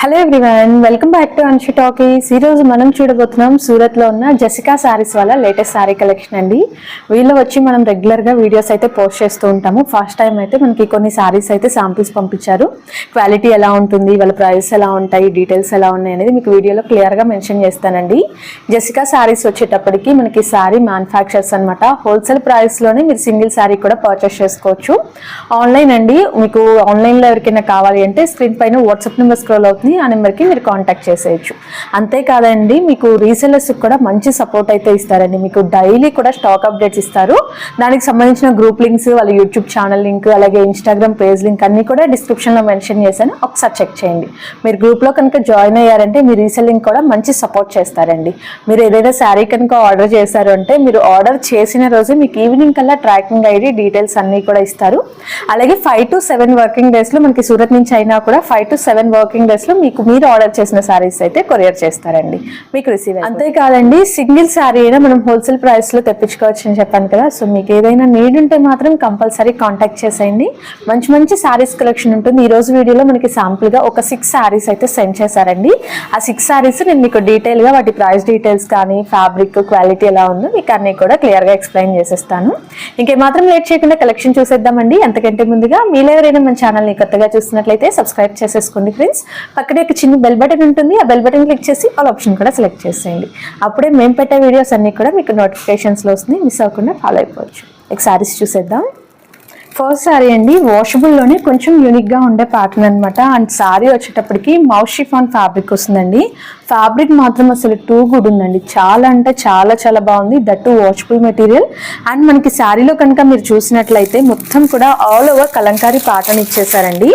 Hello everyone welcome back to Anshi Talkies ఈరోజు మనం చూడబోతున్నాం సూరత్లో ఉన్న జెసికా సారీస్ వాళ్ళ లేటెస్ట్ శారీ కలెక్షన్ అండి. వీళ్ళు వచ్చి మనం రెగ్యులర్గా వీడియోస్ అయితే పోస్ట్ చేస్తూ ఉంటాము. ఫస్ట్ టైం అయితే మనకి కొన్ని సారీస్ అయితే శాంపిల్స్ పంపించారు. క్వాలిటీ ఎలా ఉంటుంది వాళ్ళ ప్రైస్ ఎలా ఉంటాయి డీటెయిల్స్ ఎలా ఉన్నాయి అనేది మీకు వీడియోలో క్లియర్గా మెన్షన్ చేస్తానండి. జెసికా సారీస్ వచ్చేటప్పటికి మనకి శారీ మ్యానుఫ్యాక్చర్స్ అనమాట హోల్సేల్ ప్రైస్లోనే మీరు సింగిల్ సారీ కూడా పర్చేస్ చేసుకోవచ్చు. ఆన్లైన్ అండి మీకు ఆన్లైన్లో ఎవరికైనా కావాలి అంటే స్క్రీన్ పైన వాట్సాప్ నెంబర్ స్క్రోల్ అవుతుంది. ఆ నెంబర్కి మీరు కాంటాక్ట్ చేసేయచ్చు. అంతేకాదండి మీకు రీసెలర్స్ కూడా మంచి సపోర్ట్ అయితే ఇస్తారండి. మీకు డైలీ కూడా స్టాక్ అప్డేట్స్ ఇస్తారు. దానికి సంబంధించిన గ్రూప్ లింక్స్ వాళ్ళ యూట్యూబ్ ఛానల్ లింక్ అలాగే ఇన్స్టాగ్రామ్ పేజ్ లింక్ అన్నీ కూడా డిస్క్రిప్షన్లో మెన్షన్ చేశాను. ఒకసారి చెక్ చేయండి. మీరు గ్రూప్లో కనుక జాయిన్ అయ్యారంటే మీ రీసెల్లింగ్ కూడా మంచి సపోర్ట్ చేస్తారండి. మీరు ఏదైనా శారీ కనుక ఆర్డర్ చేశారు అంటే మీరు ఆర్డర్ చేసిన రోజు మీకు ఈవినింగ్ కల్లా ట్రాకింగ్ ఐడి డీటెయిల్స్ అన్నీ కూడా ఇస్తారు. అలాగే ఫైవ్ టు సెవెన్ వర్కింగ్ డేస్లో మనకి సూరత్ నుంచి అయినా కూడా ఫైవ్ టు సెవెన్ వర్కింగ్ డేస్లో మీకు మీరు ఆర్డర్ చేసిన శారీస్ అయితే కొరియర్ చేస్తారండి. మీకు రిసీవ్ అంతేకాదండి సింగిల్ శారీ అయినా మనం హోల్సేల్ ప్రైస్లో తెప్పించుకోవచ్చు అని చెప్పాను కదా. సో మీకు ఏదైనా నీడ్ ఉంటే మాత్రం కంపల్సరీ కాంటాక్ట్ చేసేయండి. మంచి మంచి శారీస్ కలెక్షన్ ఉంటుంది. ఈరోజు రోజు వీడియోలో మనకి శాంపుల్గా ఒక సిక్స్ శారీస్ అయితే సెండ్ చేశారండి. ఆ సిక్స్ శారీస్ నేను మీకు డీటెయిల్గా వాటి ప్రైస్ డీటెయిల్స్ కానీ ఫ్యాబ్రిక్ క్వాలిటీ ఎలా ఉందో మీకు అన్నీ కూడా క్లియర్గా ఎక్స్ప్లెయిన్ చేసేస్తాను. ఇంకేమాత్రం లేట్ చేయకుండా కలెక్షన్ చూసేద్దామండి. అంతకంటే ముందుగా మీలో ఎవరైనా మన ఛానల్ని కొత్తగా చూస్తున్నట్లయితే సబ్స్క్రైబ్ చేసేసుకోండి ఫ్రెండ్స్ పక్కనే ఒక చిన్న బెల్ బటన్ ఉంటుంది. ఆ బెల్ బటన్ క్లిక్ చేసి ఆల్ ఆప్షన్ కూడా సెలెక్ట్ చేసేయండి. అప్పుడే మేము పెట్టే వీడియోస్ అన్నీ కూడా మీకు నోటిఫికేషన్స్లో వస్తుంది మిస్ అవ్వకుండా ఫాలో అయిపోవచ్చు. ఇక సారీస్ చూసేద్దాం. ఫస్ట్ సారీ అండి వాషబుల్లోనే కొంచెం యూనిక్గా ఉండే ప్యాటర్న్ అనమాట అండ్ సారీ వచ్చేటప్పటికి మౌస్ షిఫాన్ ఫ్యాబ్రిక్ వస్తుందండి. ఫ్యాబ్రిక్ మాత్రం అసలు టూ గుడ్ ఉందండి. చాలా అంటే చాలా చాలా బాగుంది. దట్ వాషబుల్ మెటీరియల్ అండ్ మనకి శారీలో కనుక మీరు చూసినట్లయితే మొత్తం కూడా ఆల్ ఓవర్ కలంకారీ ప్యాటర్న్ ఇచ్చేసారండి.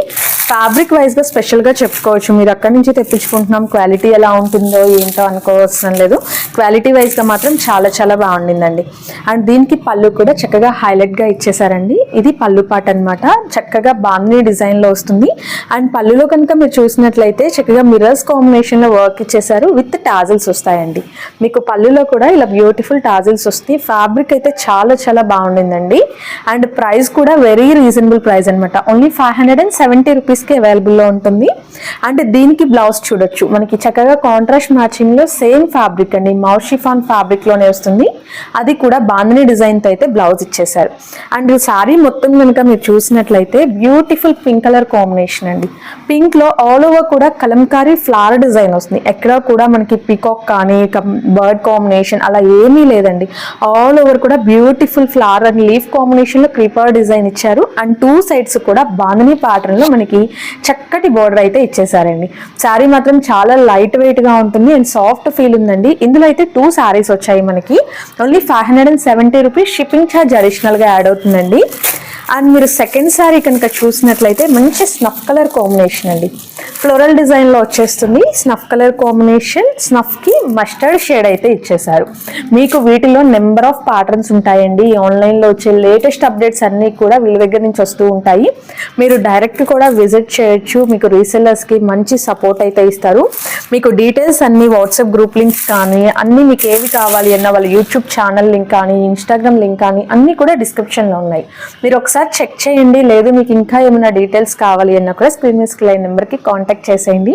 ఫ్యాబ్రిక్ వైజ్గా స్పెషల్గా చెప్పుకోవచ్చు. మీరు అక్కడి నుంచి తెప్పించుకుంటున్నాం. క్వాలిటీ ఎలా ఉంటుందో ఏంటో అనుకోవసరం లేదు. క్వాలిటీ వైజ్గా మాత్రం చాలా చాలా బాగుండిందండి అండ్ దీనికి పళ్ళు కూడా చక్కగా హైలైట్గా ఇచ్చేసారండి ఇది పళ్ళు పాట అనమాట చక్కగా బాగుంది డిజైన్లో వస్తుంది. అండ్ పళ్ళులో కనుక మీరు చూసినట్లయితే చక్కగా మిర్రర్స్ కాంబినేషన్లో వర్క్ ఇచ్చేసారు విత్ టాజిల్స్ వస్తాయండి. మీకు పళ్ళులో కూడా ఇలా బ్యూటిఫుల్ టాజిల్స్ వస్తాయి ఫ్యాబ్రిక్ అయితే చాలా చాలా బాగుండిందండి. అండ్ ప్రైస్ కూడా వెరీ రీజనబుల్ ప్రైస్ అనమాట only five hundred and seventy rupees రూపీస్కి అవైలబుల్లో ఉంటుంది. అండ్ దీనికి బ్లౌజ్ చూడొచ్చు. మనకి చక్కగా కాంట్రాస్ట్ మ్యాచింగ్లో సేమ్ ఫ్యాబ్రిక్ అండి. మౌషిఫాన్ ఫ్యాబ్రిక్ ఫ్యాబ్రిక్లోనే వస్తుంది. అది కూడా బాందని డిజైన్తో అయితే బ్లౌజ్ ఇచ్చేసారు అండ్ శారీ మొత్తం కనుక మీరు చూసినట్లయితే బ్యూటిఫుల్ పింక్ కలర్ కాంబినేషన్ అండి. పింక్లో ఆల్ ఓవర్ కూడా కలంకారీ ఫ్లవర్ డిజైన్ వస్తుంది. ఎక్కడ కూడా మనకి పికాక్ కానీ బర్డ్ కాంబినేషన్ అలా ఏమీ లేదండి. ఆల్ ఓవర్ కూడా బ్యూటిఫుల్ ఫ్లవర్ అండ్ లీఫ్ కాంబినేషన్లో క్రీపర్ డిజైన్ ఇచ్చారు. అండ్ టూ సైడ్స్ కూడా బాంధని ప్యాటర్న్లో మనకి చక్కటి బోర్డర్ అయితే ఇచ్చేసారండి. శారీ మాత్రం చాలా లైట్ వెయిట్గా ఉంటుంది అండ్ సాఫ్ట్ ఫీల్ ఉందండి. ఇందులో అయితే టూ శారీస్ వచ్చాయి మనకి. Only five hundred and seventy rupees shipping charge అడిషనల్గా యాడ్ అవుతుందండి. అండ్ మీరు సెకండ్ శారీ కనుక చూసినట్లయితే మంచి స్నఫ్ కలర్ కాంబినేషన్ అండి. ఫ్లోరల్ డిజైన్లో వచ్చేస్తుంది. స్నఫ్ కలర్ కాంబినేషన్ స్నఫ్కి మస్టర్డ్ షేడ్ అయితే ఇచ్చేశారు. మీకు వీటిలో నెంబర్ ఆఫ్ ప్యాటర్న్స్ ఉంటాయండి. ఆన్లైన్లో వచ్చే లేటెస్ట్ అప్డేట్స్ అన్నీ కూడా వీళ్ళ దగ్గర నుంచి వస్తూ ఉంటాయి. మీరు డైరెక్ట్ కూడా విజిట్ చేయొచ్చు. మీకు రీసెల్లర్స్కి మంచి సపోర్ట్ అయితే ఇస్తారు. మీకు డీటెయిల్స్ అన్ని వాట్సాప్ గ్రూప్ లింక్స్ కానీ అన్ని మీకు ఏవి కావాలి అన్న వాళ్ళ యూట్యూబ్ ఛానల్ లింక్ కానీ ఇన్స్టాగ్రామ్ లింక్ కానీ అన్నీ కూడా డిస్క్రిప్షన్లో ఉన్నాయి. మీరు ఒకసారి చెక్ చేయండి. లేదు మీకు ఇంకా ఏమైనా డీటెయిల్స్ కావాలి అన్నా కూడా స్క్రీన్ మీద స్క్రీన్ నెంబర్కి కాంటాక్ట్ చేసేయండి.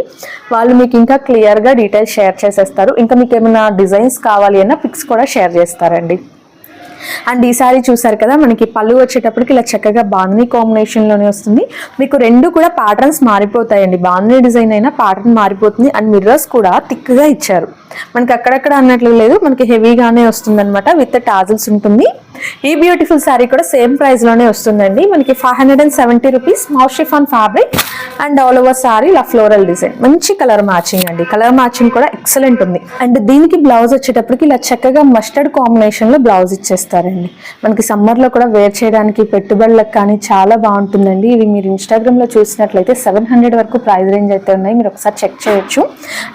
వాళ్ళు మీకు ఇంకా క్లియర్గా డీటెయిల్స్ షేర్ చేసేస్తారు. ఇంకా మీకు ఏమైనా డిజైన్స్ కావాలి అన్న పిక్స్ కూడా షేర్ చేస్తారండి. అండ్ ఈసారి చూసారు కదా మనకి పళ్ళు వచ్చేటప్పటికి ఇలా చక్కగా బాంధనీ కాంబినేషన్లోనే వస్తుంది. మీకు రెండు కూడా ప్యాటర్న్స్ మారిపోతాయండి. బాంధనీ డిజైన్ అయినా ప్యాటర్న్ మారిపోతుంది. అండ్ మిర్రర్స్ కూడా థిక్గా ఇచ్చారు. మనకి అక్కడక్కడ అన్నట్లు లేదు. మనకి హెవీగానే వస్తుంది అనమాట విత్ టాజిల్స్ ఉంటుంది. ఈ బ్యూటిఫుల్ శారీ కూడా సేమ్ ప్రైస్లోనే వస్తుందండి. మనకి five hundred and seventy rupees moss chiffon fabric and all over sari ఇలా ఫ్లోరల్ డిజైన్ మంచి కలర్ మ్యాచింగ్ అండి. కలర్ మ్యాచింగ్ కూడా ఎక్సలెంట్ ఉంది. అండ్ దీనికి బ్లౌజ్ వచ్చేటప్పటికి ఇలా చక్కగా మస్టర్డ్ కాంబినేషన్లో బ్లౌజ్ ఇచ్చేస్తారండి. మనకి సమ్మర్లో కూడా వేర్ చేయడానికి పెట్టుబడులకు కానీ చాలా బాగుంటుందండి. ఇవి మీరు ఇన్స్టాగ్రామ్లో చూసినట్లయితే సెవెన్ హండ్రెడ్ వరకు ప్రైస్ రేంజ్ అయితే ఉన్నాయి. మీరు ఒకసారి చెక్ చేయొచ్చు.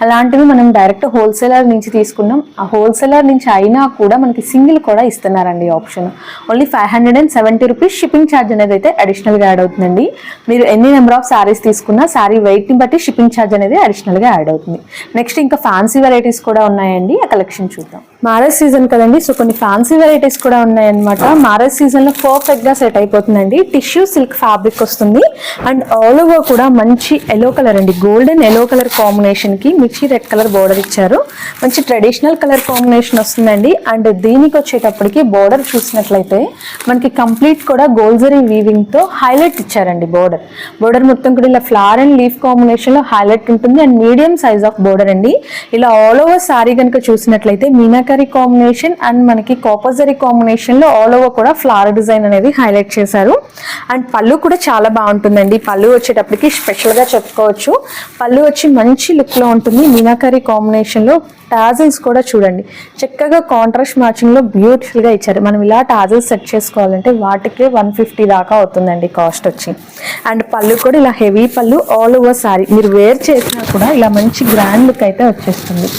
అలాంటివి మనం డైరెక్ట్ హోల్సేలర్ నుంచి తీసుకున్నాం. ఆ హోల్సేలర్ నుంచి అయినా కూడా మనకి సింగిల్ కూడా ఇస్తున్నారండి option only five hundred and seventy rupees shipping charge అనేది అయితే అడిషనల్గా యాడ్ అవుతుందండి. మీరు ఎన్ని నెంబర్ ఆఫ్ శారీస్ తీసుకున్న సారీ వెయిట్ని బట్టి షిప్పింగ్ ఛార్జ్ అనేది అడిషనల్గా యాడ్ అవుతుంది. నెక్స్ట్ ఇంకా ఫ్యాన్సీ వెరైటీస్ కూడా ఉన్నాయండి. ఆ కలెక్షన్ చూద్దాం. మారేజ్ సీజన్ కదండి. సో కొన్ని ఫ్యాన్సీ వెరైటీస్ కూడా ఉన్నాయన్నమాట. మారేజ్ సీజన్లో పర్ఫెక్ట్గా సెట్ అయిపోతుందండి. టిష్యూ సిల్క్ ఫ్యాబ్రిక్ వస్తుంది. అండ్ ఆల్ ఓవర్ కూడా మంచి ఎల్లో కలర్ అండి. గోల్డెన్ ఎల్లో కలర్ కాంబినేషన్కి మిర్చి రెడ్ కలర్ బోర్డర్ ఇచ్చారు. మంచి ట్రెడిషనల్ కలర్ కాంబినేషన్ వస్తుందండి. అండ్ దీనికి వచ్చేటప్పటికి బోర్డర్ చూసినట్లయితే మనకి కంప్లీట్ కూడా గోల్జరీ వీవింగ్తో హైలైట్ ఇచ్చారండి బోర్డర్ బోర్డర్ మొత్తం కూడా ఇలా ఫ్లవర్ అండ్ లీఫ్ కాంబినేషన్లో హైలైట్ ఉంటుంది. And medium size of border అండి. ఇలా ఆల్ ఓవర్ సారీ కనుక చూసినట్లయితే మీనాక మీనాకరీ కాంబినేషన్ అండ్ మనకి కాపర్జరీ కాంబినేషన్లో ఆల్ ఓవర్ కూడా ఫ్లవర్ డిజైన్ అనేది హైలైట్ చేశారు. అండ్ పళ్ళు కూడా చాలా బాగుంటుందండి. పళ్ళు వచ్చేటప్పటికి స్పెషల్గా చెప్పుకోవచ్చు. పళ్ళు వచ్చి మంచి లుక్లో ఉంటుంది. మీనాకరీ కాంబినేషన్లో టాజిల్స్ కూడా చూడండి. చక్కగా కాంట్రాస్ట్ మ్యాచింగ్లో బ్యూటిఫుల్గా ఇచ్చారు. మనం ఇలా టాజిల్స్ సెట్ చేసుకోవాలంటే వాటికే వన్ ఫిఫ్టీ దాకా అవుతుందండి కాస్ట్ వచ్చి. అండ్ పళ్ళు కూడా ఇలా heavy pallu all over sari మీరు వేర్ చేసినా కూడా ఇలా మంచి గ్రాండ్ లుక్ అయితే వచ్చేస్తుంది.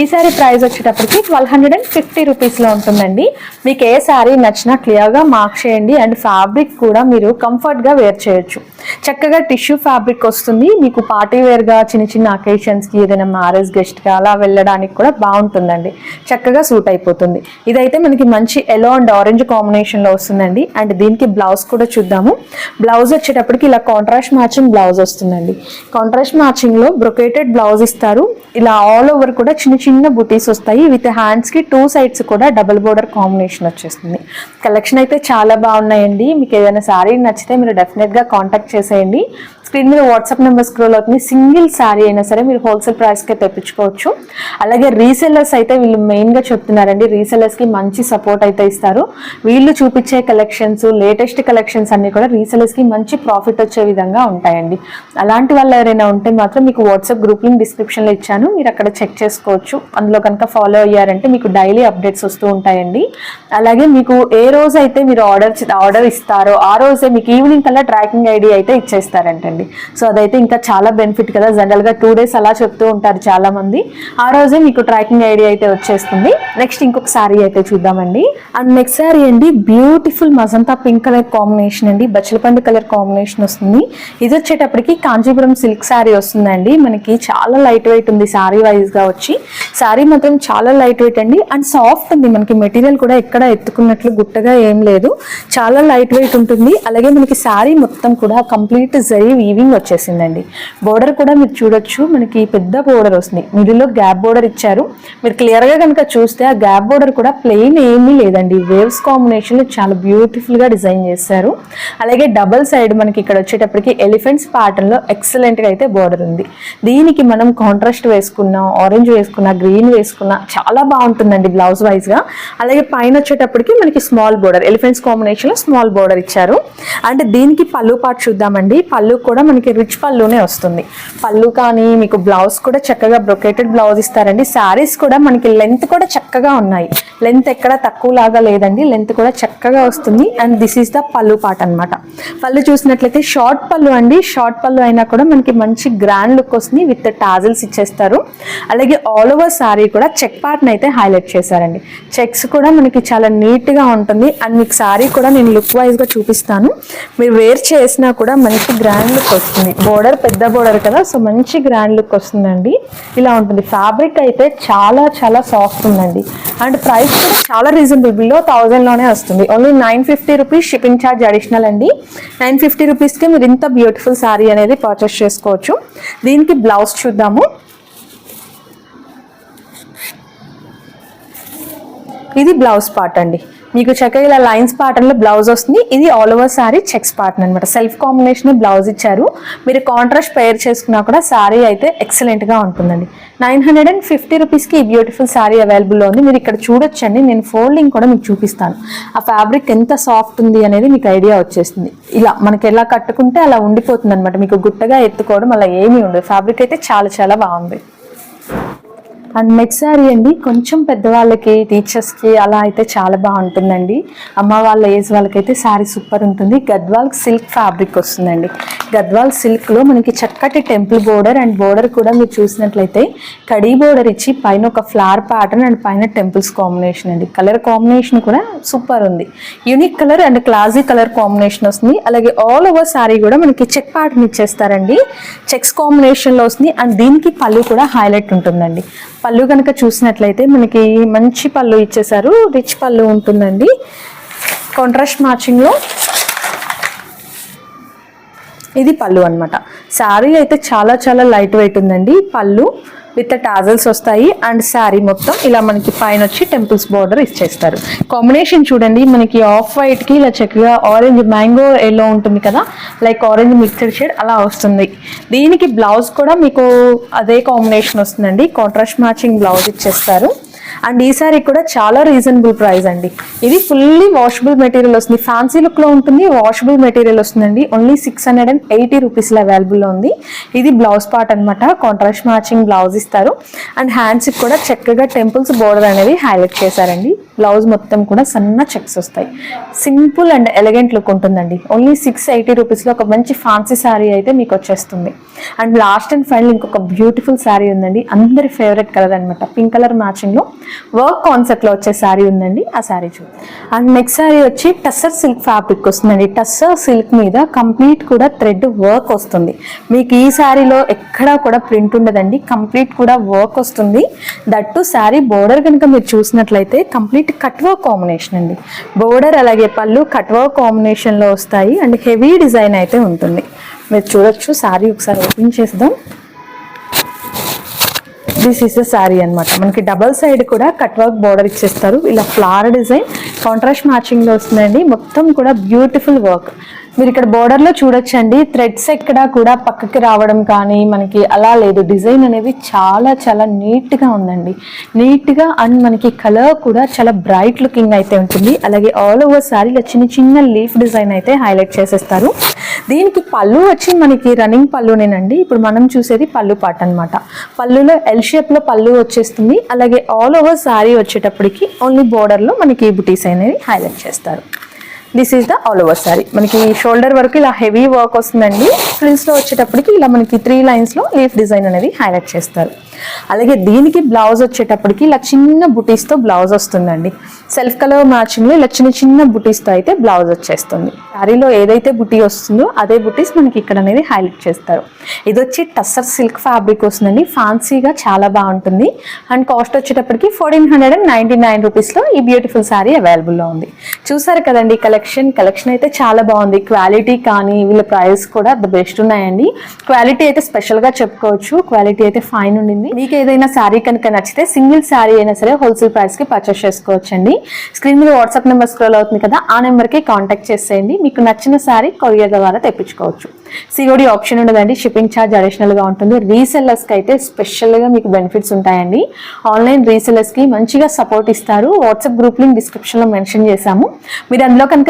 ఈ సారీ ప్రైస్ వచ్చేటప్పటికి ట్వెల్వ్ హండ్రెడ్ అండ్ ఫిఫ్టీ రూపీస్లో ఉంటుందండి. మీకు ఏ శారీ నచ్చినా క్లియర్గా మార్క్ చేయండి అండ్ ఫ్యాబ్రిక్ కూడా మీరు కంఫర్ట్గా వేర్ చేయొచ్చు. చక్కగా టిష్యూ ఫ్యాబ్రిక్ వస్తుంది. మీకు పార్టీ వేర్గా చిన్న చిన్న అకేషన్స్కి ఏదైనా మ్యారేజ్ గెస్ట్గా అలా వెళ్ళడానికి కూడా బాగుంటుందండి. చక్కగా సూట్ అయిపోతుంది. ఇదైతే మనకి మంచి ఎల్లో అండ్ ఆరెంజ్ కాంబినేషన్లో వస్తుందండి. అండ్ దీనికి బ్లౌజ్ కూడా చూద్దాము. బ్లౌజ్ వచ్చేటప్పటికి ఇలా కాంట్రాస్ట్ మ్యాచింగ్ బ్లౌజ్ వస్తుందండి. కాంట్రాస్ట్ మ్యాచింగ్లో బ్రొకేటెడ్ బ్లౌజ్ ఇస్తారు. ఇలా ఆల్ ఓవర్ కూడా చిన్న చిన్న చిన్న బుటీస్ వస్తాయి. విత్ హ్యాండ్స్కి టూ సైడ్స్ కూడా డబుల్ బోర్డర్ కాంబినేషన్ వచ్చేస్తుంది. కలెక్షన్ అయితే చాలా బాగున్నాయండి. మీకు ఏదైనా శారీ నచ్చితే మీరు డెఫినెట్గా కాంటాక్ట్ చేసేయండి. స్క్రీన్ మీద వాట్సాప్ నెంబర్ స్క్రోల్ అవుతుంది. సింగిల్ శారీ అయినా సరే మీరు హోల్సేల్ ప్రైస్కే తెప్పించుకోవచ్చు. అలాగే రీసెల్లర్స్ అయితే వీళ్ళు మెయిన్గా చెప్తున్నారండి. రీసెల్లర్స్కి మంచి సపోర్ట్ అయితే ఇస్తారు. వీళ్ళు చూపించే కలెక్షన్స్ లేటెస్ట్ కలెక్షన్స్ అన్ని కూడా రీసెల్లర్స్కి మంచి ప్రాఫిట్ వచ్చే విధంగా ఉంటాయండి. అలాంటి వాళ్ళు ఎవరైనా ఉంటే మాత్రం మీకు వాట్సాప్ గ్రూప్ లింక్ డిస్క్రిప్షన్లో ఇచ్చాను. మీరు అక్కడ చెక్ చేసుకోవచ్చు. అందులో కనుక ఫాలో అయ్యారంటే మీకు డైలీ అప్డేట్స్ వస్తూ ఉంటాయండి. అలాగే మీకు ఏ రోజు అయితే మీరు ఆర్డర్ ఆర్డర్ ఇస్తారో ఆ రోజే మీకు ఈవినింగ్ కల్లా ట్రాకింగ్ ఐడి అయితే ఇచ్చేస్తారంటండి. సో అదైతే ఇంకా చాలా బెనిఫిట్ కదా. జనరల్గా టూ డేస్ అలా చెప్తూ ఉంటారు చాలామంది. ఆ రోజే మీకు ట్రాకింగ్ ఐడి అయితే వచ్చేస్తుంది. నెక్స్ట్ ఇంకొక సారీ అయితే చూద్దామండి. అండ్ నెక్స్ట్ సారీ అండి beautiful magenta pink colour combination అండి. బచ్చలపండు కలర్ కాంబినేషన్ వస్తుంది. ఇది వచ్చేటప్పటికి కాంచీపురం సిల్క్ శారీ వస్తుందండి. మనకి చాలా లైట్ వెయిట్ ఉంది సారీ వైజ్గా వచ్చి. సారీ మాత్రం చాలా లైట్ వెయిట్ అండి. అండ్ సాఫ్ట్ ఉంది. మనకి మెటీరియల్ కూడా ఎక్కడ ఎత్తుకున్నట్లు గుట్టగా ఏం లేదు. చాలా లైట్ వెయిట్ ఉంటుంది. అలాగే మనకి సారీ మొత్తం కూడా కంప్లీట్ జరీ వీవింగ్ వచ్చేసిందండి. బోర్డర్ కూడా మీరు చూడొచ్చు. మనకి పెద్ద బోర్డర్ వస్తుంది. మిడిల్లో గ్యాప్ బోర్డర్ ఇచ్చారు. మీరు క్లియర్గా కనుక చూస్తే ఆ గ్యాప్ బోర్డర్ కూడా ప్లెయిన్ ఏమీ లేదండి. వేవ్స్ కాంబినేషన్లో చాలా బ్యూటిఫుల్గా డిజైన్ చేశారు. అలాగే డబల్ సైడ్ మనకి ఇక్కడ వచ్చేటప్పటికి ఎలిఫెంట్స్ ప్యాటర్న్లో ఎక్సలెంట్ అయితే బోర్డర్ ఉంది. దీనికి మనం కాంట్రాస్ట్ వేసుకున్నాం ఆరెంజ్ వేసుకున్నాం గ్రీన్ వేసుకున్నా. చాలా బాగుంటుందండి బ్లౌజ్ వైజ్గా. అలాగే పైన వచ్చేటప్పటికి మనకి స్మాల్ బోర్డర్ ఎలిఫెంట్స్ కాంబినేషన్లో స్మాల్ బోర్డర్ ఇచ్చారు. అండ్ దీనికి పళ్ళు పాటు చూద్దామండి. పళ్ళు కూడా మనకి రిచ్ పళ్ళునే వస్తుంది. పళ్ళు కానీ మీకు బ్లౌజ్ కూడా చక్కగా బ్రొకేటెడ్ బ్లౌజ్ ఇస్తారండి. శారీస్ కూడా మనకి లెంత్ కూడా చక్కగా ఉన్నాయి. లెంత్ ఎక్కడ తక్కువ లాగా లేదండి. లెంత్ కూడా చక్కగా వస్తుంది. అండ్ దిస్ ఈస్ ద పళ్ళు పాట అన్నమాట. పళ్ళు చూసినట్లయితే షార్ట్ పళ్ళు అండి. షార్ట్ పళ్ళు అయినా కూడా మనకి మంచి గ్రాండ్ లుక్ వస్తుంది. విత్ టాజిల్స్ ఇచ్చేస్తారు. అలాగే ఆల్ ఓవర్ సారీ కూడా చెక్ పార్ట్ని అయితే హైలైట్ చేశారండి. చెక్స్ కూడా మనకి చాలా నీట్గా ఉంటుంది. అండ్ మీకు సారీ కూడా నేను లుక్ వైజ్గా చూపిస్తాను. మీరు వేర్ చేసినా కూడా మంచి గ్రాండ్ లుక్ వస్తుంది. బోర్డర్ పెద్ద బోర్డర్ కదా సో మంచి గ్రాండ్ లుక్ వస్తుందండి. ఇలా ఉంటుంది. ఫ్యాబ్రిక్ అయితే చాలా చాలా సాఫ్ట్ ఉందండి. అండ్ ప్రైస్ కూడా చాలా రీజనబుల్ బిలో థౌజండ్లోనే వస్తుంది. Only nine fifty rupees shipping charge additional అండి. నైన్ ఫిఫ్టీ రూపీస్కి మీరు ఇంత బ్యూటిఫుల్ శారీ అనేది పర్చేస్ చేసుకోవచ్చు. దీనికి బ్లౌజ్ చూద్దాము. ఇది బ్లౌజ్ పార్ట్ అండి. మీకు చక్కగా ఇలా లైన్స్ పాటర్న్లో బ్లౌజ్ వస్తుంది. ఇది all over sari checks pattern అనమాట సెల్ఫ్ కాంబినేషన్ బ్లౌజ్ ఇచ్చారు. మీరు కాంట్రాస్ట్ పేర్ చేసుకున్నా కూడా సారీ అయితే ఎక్సలెంట్గా ఉంటుందండి. నైన్ హండ్రెడ్ అండ్ ఫిఫ్టీ రూపీస్కి ఈ బ్యూటిఫుల్ సారీ అవైలబుల్లో ఉంది. మీరు ఇక్కడ చూడొచ్చండి. నేను ఫోల్డింగ్ కూడా మీకు చూపిస్తాను. ఆ ఫ్యాబ్రిక్ ఎంత సాఫ్ట్ ఉంది అనేది మీకు ఐడియా వచ్చేస్తుంది. ఇలా మనకి ఎలా కట్టుకుంటే అలా ఉండిపోతుంది అనమాట మీకు గుట్టగా ఎత్తుకోవడం అలా ఏమీ ఉండదు. ఫ్యాబ్రిక్ అయితే చాలా చాలా బాగుంది. అండ్ నెక్స్ట్ సారీ అండి కొంచెం పెద్దవాళ్ళకి టీచర్స్కి అలా అయితే చాలా బాగుంటుందండి. అమ్మ వాళ్ళ ఏజ్ వాళ్ళకైతే శారీ సూపర్ ఉంటుంది. గద్వాల్ సిల్క్ ఫ్యాబ్రిక్ వస్తుందండి. గద్వాల్ సిల్క్లో మనకి చక్కటి టెంపుల్ బోర్డర్ అండ్ బోర్డర్ కూడా మీరు చూసినట్లయితే కడీ బోర్డర్ ఇచ్చి పైన ఒక ఫ్లవర్ ప్యాటర్న్ అండ్ పైన టెంపుల్స్ కాంబినేషన్ అండి. కలర్ కాంబినేషన్ కూడా సూపర్ ఉంది. Unique colour and classy colour combination వస్తుంది. అలాగే ఆల్ ఓవర్ శారీ కూడా మనకి చెక్ ప్యాటర్న్ ఇచ్చేస్తారండి. చెక్స్ కాంబినేషన్లో వస్తుంది. అండ్ దీనికి పళ్ళు కూడా హైలైట్ ఉంటుందండి. పళ్ళు కనుక చూసినట్లయితే మనకి మంచి పళ్ళు ఇచ్చేసారు రిచ్ పళ్ళు ఉంటుందండి. కాంట్రాస్ట్ మ్యాచింగ్లో ఇది పళ్ళు అనమాట శారీ అయితే చాలా చాలా లైట్ వెయిట్ ఉందండి. పళ్ళు విత్ టాజల్స్ వస్తాయి అండ్ శారీ మొత్తం ఇలా మనకి పైన వచ్చి టెంపుల్స్ బార్డర్ ఇచ్చేస్తారు. కాంబినేషన్ చూడండి మనకి ఆఫ్ వైట్కి ఇలా చక్కగా ఆరెంజ్ మ్యాంగో ఎల్లో ఉంటుంది కదా లైక్ ఆరెంజ్ మిక్స్డ్ షేడ్ అలా వస్తుంది. దీనికి బ్లౌజ్ కూడా మీకు అదే కాంబినేషన్ వస్తుందండి. కాంట్రాస్ట్ మ్యాచింగ్ బ్లౌజ్ ఇచ్చేస్తారు. అండ్ ఈ సారీ కూడా చాలా రీజనబుల్ ప్రైస్ అండి. ఇది ఫుల్లీ వాషబుల్ మెటీరియల్ వస్తుంది. ఫ్యాన్సీ లుక్లో ఉంటుంది వాషబుల్ మెటీరియల్ వస్తుందండి. Only six hundred and eighty రూపీస్లో అవైలబుల్లో అవైలబుల్ ఉంది. ఇది బ్లౌజ్ పార్ట్ అనమాట కాంట్రాస్ట్ మ్యాచింగ్ బ్లౌజ్ ఇస్తారు. అండ్ హ్యాండ్స్కి కూడా చక్కగా టెంపుల్స్ బోర్డర్ అనేది హైలైట్ చేశారండి. బ్లౌజ్ మొత్తం కూడా సన్న చెక్స్ వస్తాయి. సింపుల్ అండ్ ఎలిగెంట్ లుక్ ఉంటుందండి. ఓన్లీ సిక్స్ ఎయిటీ రూపీస్లో ఒక మంచి ఫ్యాన్సీ శారీ అయితే మీకు వచ్చేస్తుంది. అండ్ లాస్ట్ అండ్ ఫైనల్ ఇంకొక బ్యూటిఫుల్ శారీ ఉందండి. అందరి ఫేవరెట్ కలర్ అనమాట పింక్ కలర్ మ్యాచింగ్లో వర్క్ కాన్సెప్ట్లో వచ్చే శారీ ఉందండి. ఆ శారీ చూడండి అండ్ నెక్స్ట్ శారీ వచ్చి టస్సర్ సిల్క్ ఫ్యాబ్రిక్ వస్తుందండి. టస్సర్ సిల్క్ మీద కంప్లీట్ కూడా థ్రెడ్ వర్క్ వస్తుంది. మీకు ఈ శారీలో ఎక్కడా కూడా ప్రింట్ ఉండదండి. కంప్లీట్ కూడా వర్క్ వస్తుంది. దట్టు శారీ బోర్డర్ కనుక మీరు చూసినట్లయితే కంప్లీట్ కట్ వర్క్ కాంబినేషన్ అండి. బోర్డర్ అలాగే పళ్ళు కట్ వర్క్ కాంబినేషన్లో వస్తాయి. అండ్ హెవీ డిజైన్ అయితే ఉంటుంది. మీరు చూడొచ్చు. శారీ ఒకసారి ఓపెన్ చేద్దాం దిస్ ఇస్ శారీ అన్నమాట. మనకి డబల్ సైడ్ కూడా కట్ వర్క్ బార్డర్ ఇచ్చేస్తారు. ఇలా ఫ్లవర్ డిజైన్ కాంట్రాస్ట్ మ్యాచింగ్లో వస్తుందండి. మొత్తం కూడా బ్యూటిఫుల్ వర్క్. మీరు ఇక్కడ border లో చూడొచ్చండి. థ్రెడ్స్ ఎక్కడ కూడా పక్కకి రావడం కానీ మనకి అలా లేదు. డిజైన్ అనేది చాలా చాలా నీట్గా ఉందండి. నీట్గా అండ్ మనకి కలర్ కూడా చాలా బ్రైట్ లుకింగ్ అయితే ఉంటుంది. అలాగే ఆల్ ఓవర్ శారీలో చిన్న చిన్న లీఫ్ డిజైన్ అయితే హైలైట్ చేసేస్తారు. దీనికి పళ్ళు వచ్చి మనకి రన్నింగ్ పళ్ళునేనండి. ఇప్పుడు మనం చూసేది పళ్ళు పాట అన్నమాట. పళ్ళులో ఎల్ షేప్లో పళ్ళు వచ్చేస్తుంది. అలాగే ఆల్ ఓవర్ శారీ వచ్చేటప్పటికి ఓన్లీ బోర్డర్లో మనకి బుటీస్ అనేది హైలైట్ చేస్తారు. This is the all over sari మనకి షోల్డర్ వరకు ఇలా హెవీ వర్క్ వస్తుందండి. ఫ్రిల్స్లో వచ్చేటప్పటికి ఇలా మనకి త్రీ లైన్స్లో లీఫ్ డిజైన్ అనేది హైలైట్ చేస్తారు. అలాగే దీనికి బ్లౌజ్ వచ్చేటప్పటికి ఇలా చిన్న బుటీస్తో బ్లౌజ్ వస్తుందండి. సెల్ఫ్ కలర్ మ్యాచింగ్లో ఇలా చిన్న చిన్న బుటీస్తో అయితే బ్లౌజ్ వచ్చేస్తుంది. శారీలో ఏదైతే బుటీ వస్తుందో అదే బుటీస్ మనకి ఇక్కడ అనేది హైలైట్ చేస్తారు. ఇది వచ్చి టస్సర్ సిల్క్ ఫ్యాబ్రిక్ వస్తుందండి. ఫ్యాన్సీగా చాలా బాగుంటుంది. అండ్ కాస్ట్ వచ్చేటప్పటికి fourteen hundred and ninety nine రూపీస్లో ఈ బ్యూటిఫుల్ శారీ అవైలబుల్లో ఉంది. చూసారు కదండి కలెక్షన్ కలెక్షన్ కలెక్షన్ అయితే చాలా బాగుంది. క్వాలిటీ కానీ వీళ్ళ ప్రైస్ కూడా ద బెస్ట్ ఉన్నాయండి. క్వాలిటీ అయితే స్పెషల్గా చెప్పుకోవచ్చు. క్వాలిటీ అయితే ఫైన్ ఉండింది. మీకు ఏదైనా శారీ కనుక నచ్చితే సింగిల్ శారీ అయినా సరే హోల్సేల్ ప్రైస్కి పర్చేస్ చేసుకోవచ్చండి. స్క్రీన్ మీద వాట్సాప్ నెంబర్ స్క్రోల్ అవుతుంది కదా ఆ నెంబర్కి కాంటాక్ట్ చేసేయండి. మీకు నచ్చిన శారీ కొరియర్ ద్వారా తెప్పించుకోవచ్చు. సిఓడి ఆప్షన్ ఉండదండి. షిప్పింగ్ ఛార్జ్ అడిషనల్గా ఉంటుంది. రీసెల్లర్స్కి అయితే స్పెషల్గా మీకు బెనిఫిట్స్ ఉంటాయండి. ఆన్లైన్ రీసెల్లర్స్కి మంచిగా సపోర్ట్ ఇస్తారు. వాట్సాప్ గ్రూప్ లింక్ డిస్క్రిప్షన్లో మెన్షన్ చేశాము. మీరు అందులో కనుక